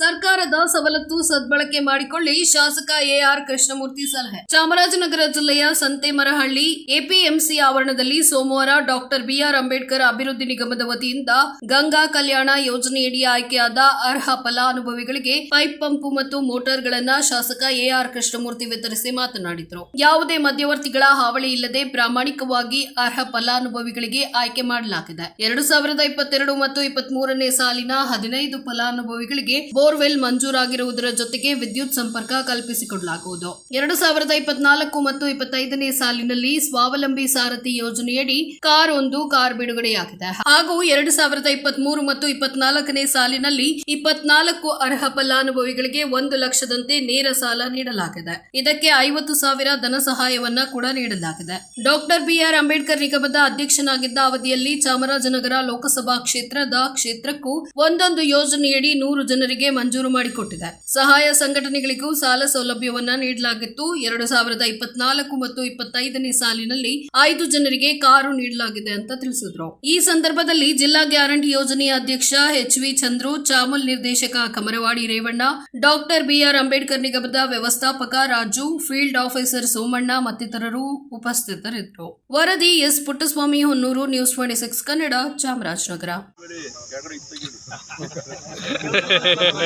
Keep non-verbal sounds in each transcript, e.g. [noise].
ಸರ್ಕಾರದ ಸವಲತ್ತು ಸದ್ಬಳಕೆ ಮಾಡಿಕೊಳ್ಳಿ. ಶಾಸಕ ಎಆರ್ ಕೃಷ್ಣಮೂರ್ತಿ ಸಲಹೆ. ಚಾಮರಾಜನಗರ ಜಿಲ್ಲೆಯ ಸಂತೇಮರಹಳ್ಳಿ ಎಪಿಎಂಸಿ ಆವರಣದಲ್ಲಿ ಸೋಮವಾರ ಡಾಕ್ಟರ್ ಬಿಆರ್ ಅಂಬೇಡ್ಕರ್ ಅಭಿವೃದ್ಧಿ ನಿಗಮದ ವತಿಯಿಂದ ಗಂಗಾ ಕಲ್ಯಾಣ ಯೋಜನೆಯಡಿ ಆಯ್ಕೆಯಾದ ಅರ್ಹ ಫಲಾನುಭವಿಗಳಿಗೆ ಪೈಪ್ ಪಂಪ್ ಮತ್ತು ಮೋಟಾರ್ಗಳನ್ನ ಶಾಸಕ ಎಆರ್ ಕೃಷ್ಣಮೂರ್ತಿ ವಿತರಿಸಿ ಮಾತನಾಡಿದರು. ಯಾವುದೇ ಮಧ್ಯವರ್ತಿಗಳ ಹಾವಳಿ ಇಲ್ಲದೆ ಪ್ರಾಮಾಣಿಕವಾಗಿ ಅರ್ಹ ಫಲಾನುಭವಿಗಳಿಗೆ ಆಯ್ಕೆ ಮಾಡಲಾಗಿದೆ. ಎರಡು ಸಾವಿರದ ಇಪ್ಪತ್ತೆರಡು ಮತ್ತು ಇಪ್ಪತ್ತ್ ಮೂರನೇ ಸಾಲಿನ ಹದಿನೈದು ಫಲಾನುಭವಿಗಳಿಗೆ ಬೋರ್ವೆಲ್ ಮಂಜೂರಾಗಿರುವುದರ ಜೊತೆಗೆ ವಿದ್ಯುತ್ ಸಂಪರ್ಕ ಕಲ್ಪಿಸಿಕೊಡಲಾಗುವುದು. ಎರಡು ಸಾವಿರದ ಇಪ್ಪತ್ನಾಲ್ಕು ಮತ್ತು ಇಪ್ಪತ್ತೈದನೇ ಸಾಲಿನಲ್ಲಿ ಸ್ವಾವಲಂಬಿ ಸಾರಥಿ ಯೋಜನೆಯಡಿ ಕಾರ್ ಒಂದು, ಕಾರ್ ಬಿಡುಗಡೆಯಾಗಿದೆ. ಹಾಗೂ ಎರಡು ಸಾವಿರದ ಇಪ್ಪತ್ಮೂರು ಮತ್ತು ಇಪ್ಪತ್ನಾಲ್ಕನೇ ಸಾಲಿನಲ್ಲಿ ಇಪ್ಪತ್ನಾಲ್ಕು ಅರ್ಹ ಫಲಾನುಭವಿಗಳಿಗೆ ಒಂದು ಲಕ್ಷದಂತೆ ನೇರ ಸಾಲ ನೀಡಲಾಗಿದೆ. ಇದಕ್ಕೆ ಐವತ್ತು ಸಾವಿರ ಧನ ಸಹಾಯವನ್ನ ಕೂಡ ನೀಡಲಾಗಿದೆ. ಡಾಕ್ಟರ್ ಬಿಆರ್ ಅಂಬೇಡ್ಕರ್ ನಿಗಮದ ಅಧ್ಯಕ್ಷನಾಗಿದ್ದ ಅವಧಿಯಲ್ಲಿ ಚಾಮರಾಜನಗರ ಲೋಕಸಭಾ ಕ್ಷೇತ್ರದ ಕ್ಷೇತ್ರಕ್ಕೂ ಒಂದೊಂದು ಯೋಜನೆಯಡಿ ನೂರು ಜನರಿಗೆ ಮಂಜೂರು ಮಾಡಿಕೊಟ್ಟಿದೆ ಸಹಾಯ ಸಂಘಟನೆಗಳಿಗೂ ಸಾಲ ಸೌಲಭ್ಯವನ್ನ ನೀಡಲಾಗಿತ್ತು. ಎರಡು ಸಾವಿರದ ಇಪ್ಪತ್ನಾಲ್ಕು ಮತ್ತು ಇಪ್ಪತ್ತೈದನೇ ಸಾಲಿನಲ್ಲಿ ಐದು ಜನರಿಗೆ ಕಾರು ನೀಡಲಾಗಿದೆ ಅಂತ ತಿಳಿಸಿದ್ರು. ಈ ಸಂದರ್ಭದಲ್ಲಿ ಜಿಲ್ಲಾ ಗ್ಯಾರಂಟಿ ಯೋಜನೆಯ ಅಧ್ಯಕ್ಷ ಎಚ್ ವಿ ಚಂದ್ರು ಚಾಮಲ್ ನಿರ್ದೇಶಕ ಕಮರವಾಡಿ ರೇವಣ್ಣ ಡಾಕ್ಟರ್ ಬಿಆರ್ ಅಂಬೇಡ್ಕರ್ ನಿಗಮದ ವ್ಯವಸ್ಥಾಪಕ ರಾಜು ಫೀಲ್ಡ್ ಆಫೀಸರ್ ಸೋಮಣ್ಣ ಮತ್ತಿತರರು ಉಪಸ್ಥಿತರಿದ್ದರು. ವರದಿ S Puttaswamy Honnur news twenty six Kannada Chamarajanagar. [laughs] [laughs]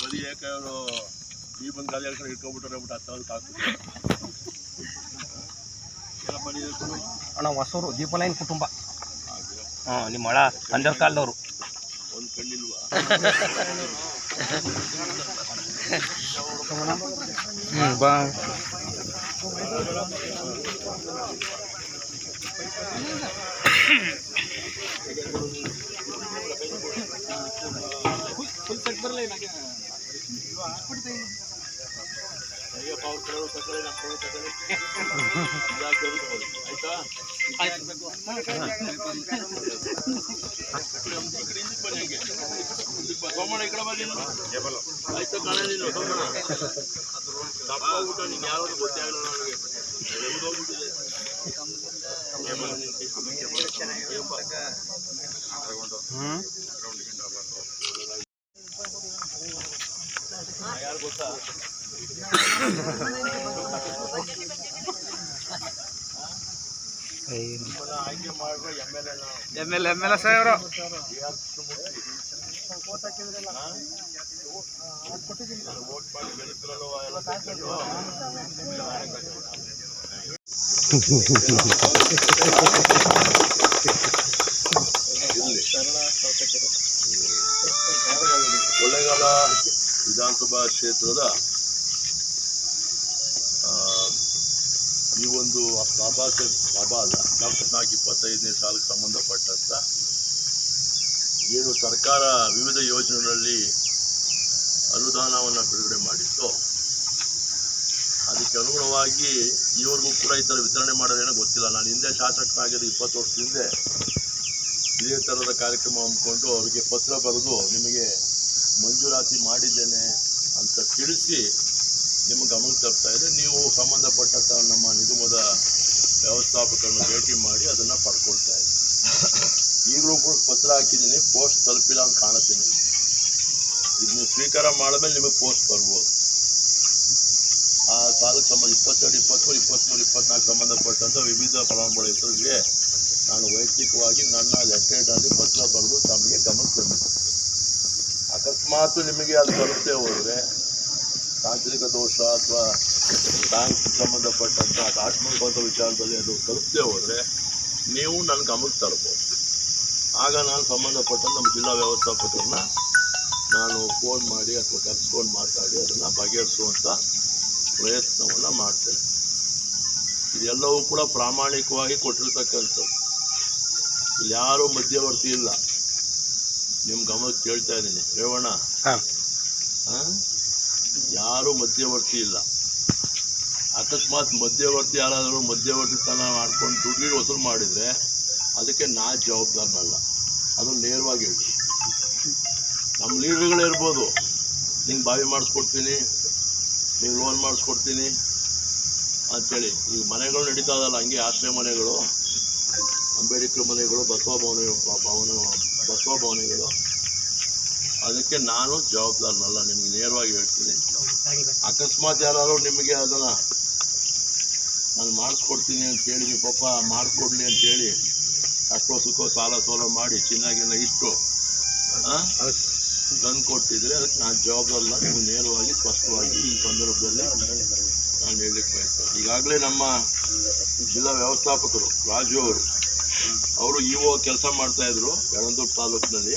ಬರೀ ಯಾಕೆ ಈ ಇಟ್ಕೊಂಡ್ಬಿಟ್ರೆ ಬಿಟ್ಟು ಹತ್ತು ಮನೆ ಹೇಳ್ಕೊಂಡು ಅಣ್ಣ, ಹೊಸೂರು ದೀಪಲೈನ್ ಕುಟುಂಬ. ಹಾಂ ನಿಮ್ಮ ಹಳ ಅಂದರ್ ಕಾಲದವರು ಒಂದು ಕಣ್ಣಿಲ್ವಾ ಬಾ. ಆಯ್ತಾ ಬನ್ನಿ. ಸೋಮಣ್ಣ ಈ ಕಡೆ ಬಾ ನೀನು. ಆಯ್ತಾ ಊಟ ಯಾರು ಗೊತ್ತೇ ಯಾರು ಗೊತ್ತಾ ಎಂ ಕೊಳ್ಳೇಗಾಲ ವಿಧಾನಸಭಾ ಕ್ಷೇತ್ರದ ಈ ಒಂದು ಬಾಬಾ ಸಾಹೇಬ್ ಬಾಬಾ ಅಲ್ಲ, ಡಾಕ್ಟರ್ ನಾಲ್ಕು ಇಪ್ಪತ್ತೈದನೇ ಸಾಲಕ್ಕೆ ಸಂಬಂಧಪಟ್ಟಂತ ಏನು ಸರ್ಕಾರ ವಿವಿಧ ಯೋಜನೆಗಳಲ್ಲಿ ಅನುದಾನವನ್ನು ಬಿಡುಗಡೆ ಮಾಡಿತ್ತು, ಅದಕ್ಕೆ ಅನುಗುಣವಾಗಿ ಈವರೆಗೂ ಕೂಡ ಈ ಥರ ವಿತರಣೆ ಮಾಡೋದೇನೋ ಗೊತ್ತಿಲ್ಲ. ನಾನು ಹಿಂದೆ ಶಾಸಕನಾಗಿದ್ದು ಇಪ್ಪತ್ತು ವರ್ಷದ ಹಿಂದೆ ಇದೇ ಥರದ ಕಾರ್ಯಕ್ರಮ ಹಮ್ಮಿಕೊಂಡು ಅವರಿಗೆ ಪತ್ರ ಬರೆದು ನಿಮಗೆ ಮಂಜೂರಾತಿ ಮಾಡಿದ್ದೇನೆ ಅಂತ ತಿಳಿಸಿ ನಿಮ್ಮ ಗಮನಕ್ಕೆ ತರ್ತಾ ಇದೆ ನೀವು ಸಂಬಂಧಪಟ್ಟ ನಮ್ಮ ನಿಗಮದ ವ್ಯವಸ್ಥಾಪಕರನ್ನು ಭೇಟಿ ಮಾಡಿ ಅದನ್ನು ಪಡ್ಕೊಳ್ತಾ ಇದ್ದೀನಿ ಈಗಲೂ ಕೂಡ ಪತ್ರ ಹಾಕಿದ್ದೀನಿ, ಪೋಸ್ಟ್ ತಲುಪಿಲ್ಲ ಅಂತ ಕಾಣುತ್ತೀನಿ ಇದನ್ನು ಸ್ವೀಕಾರ ಮಾಡಿದ್ಮೇಲೆ ನಿಮಗೆ ಪೋಸ್ಟ್ ಬರ್ಬೋದು. ಆ ಸಾಲಕ್ಕೆ ಸಂಬಂಧ ಇಪ್ಪತ್ತೆರಡು, ಇಪ್ಪತ್ತ್ಮೂರು ಇಪ್ಪತ್ತ್ಮೂರು, ಇಪ್ಪತ್ನಾಲ್ಕು ಸಂಬಂಧಪಟ್ಟಂಥ ವಿವಿಧ ಫಲಾನುಭವಿ ಹೆಸರಿಗೆ ನಾನು ವೈಯಕ್ತಿಕವಾಗಿ ನನ್ನ ಲೆಟರ್ಡಲ್ಲಿ ಪತ್ರ ಬರೆದು ತಮಗೆ ಗಮನಕ್ಕೆ ತಂದಿದ್ದೆ ಅಕಸ್ಮಾತ್ ನಿಮಗೆ ಅದು ಬರುತ್ತೆ ಹೋದರೆ ತಾಂತ್ರಿಕ ದೋಷ ಅಥವಾ ಬ್ಯಾಂಕ್ ಸಂಬಂಧಪಟ್ಟಂಥ ಆತ್ಮಗತ ವಿಚಾರದಲ್ಲಿ ಅದು ತಲುಪದೆ ಹೋದರೆ ನೀವು ನನ್ನ ಗಮನಕ್ಕೆ ತರ್ಬೋದು. ಆಗ ನಾನು ಸಂಬಂಧಪಟ್ಟ ನಮ್ಮ ಜಿಲ್ಲಾ ವ್ಯವಸ್ಥಾಪಕರನ್ನ ನಾನು ಫೋನ್ ಮಾಡಿ ಅಥವಾ ಕರೆಸ್ಕೊಂಡು ಮಾತಾಡಿ ಅದನ್ನು ಬಗೆಹರಿಸುವಂಥ ಪ್ರಯತ್ನವನ್ನು ಮಾಡ್ತೇನೆ. ಇದೆಲ್ಲವೂ ಕೂಡ ಪ್ರಾಮಾಣಿಕವಾಗಿ ಕೊಟ್ಟಿರ್ತಕ್ಕಂಥದ್ದು. ಇಲ್ಲಿ ಯಾರೂ ಮಧ್ಯವರ್ತಿ ಇಲ್ಲ. ನಿಮ್ಮ ಗಮನಕ್ಕೆ ಕೇಳ್ತಾ ಇದ್ದೀನಿ. ರೇವಣ್ಣ. ಹಾಂ? ಯಾರೂ ಮಧ್ಯವರ್ತಿ ಇಲ್ಲ. ಅಕಸ್ಮಾತ್ ಮಧ್ಯವರ್ತಿ ಯಾರಾದರೂ ಮಧ್ಯವರ್ತಿತನ ಮಾಡ್ಕೊಂಡು ದುಡ್ಡಿ ವಸೂಲು ಮಾಡಿದರೆ ಅದಕ್ಕೆ ನಾ ಜವಾಬ್ದಾರನಲ್ಲ. ಅದು ನೇರವಾಗಿ ಹೇಳಿ ನಮ್ಮ ಲೀಡರ್ಗಳೇ ಇರ್ಬೋದು. ನಿಂಗೆ ಬಾವಿ ಮಾಡಿಸ್ಕೊಡ್ತೀನಿ ನಿಂಗೆ ಲೋನ್ ಮಾಡಿಸ್ಕೊಡ್ತೀನಿ ಅಂಥೇಳಿ ಈಗ ಮನೆಗಳು ನಡೀತಾ ಇದಲ್ಲ, ಹಂಗೆ ಆಶ್ರಯ ಮನೆಗಳು, ಅಂಬೇಡ್ಕರ್ ಮನೆಗಳು, ಬಸವ ಭವನ ಭವನ, ಬಸವ ಭವನಗಳು. ಅದಕ್ಕೆ ನಾನು ಜವಾಬ್ದಾರನಲ್ಲ ನಿಮ್ಗೆ ನೇರವಾಗಿ ಹೇಳ್ತೀನಿ. ಅಕಸ್ಮಾತ್ ಯಾರು ನಿಮಗೆ ಅದನ್ನು ನಾನು ಮಾಡಿಸ್ಕೊಡ್ತೀನಿ ಅಂತೇಳಿ ನೀವು ಪಾಪ ಮಾಡಿಕೊಡ್ಲಿ ಅಂತೇಳಿ ಅಷ್ಟೋ ಸುಖೋ ಸಾಲ ಸೋಲ ಮಾಡಿ ಚೆನ್ನಾಗಿನ ಇಟ್ಟು ತಂದು ಕೊಟ್ಟಿದ್ರೆ ಅದಕ್ಕೆ ನಾನು ಜವಾಬ್ದಾರಲ್ಲ ನೀವು ನೇರವಾಗಿ ಸ್ಪಷ್ಟವಾಗಿ ಈ ಸಂದರ್ಭದಲ್ಲಿ ನಾನು ಹೇಳಲಿಕ್ಕೆ ಬಯಸ್ತೇನೆ ಈಗಾಗಲೇ ನಮ್ಮ ಜಿಲ್ಲಾ ವ್ಯವಸ್ಥಾಪಕರು ರಾಜು ಅವರು ಅವರು ಇ ಒ ಕೆಲಸ ಮಾಡ್ತಾಯಿದ್ರು ಯಳಂದೂರು ತಾಲೂಕಿನಲ್ಲಿ.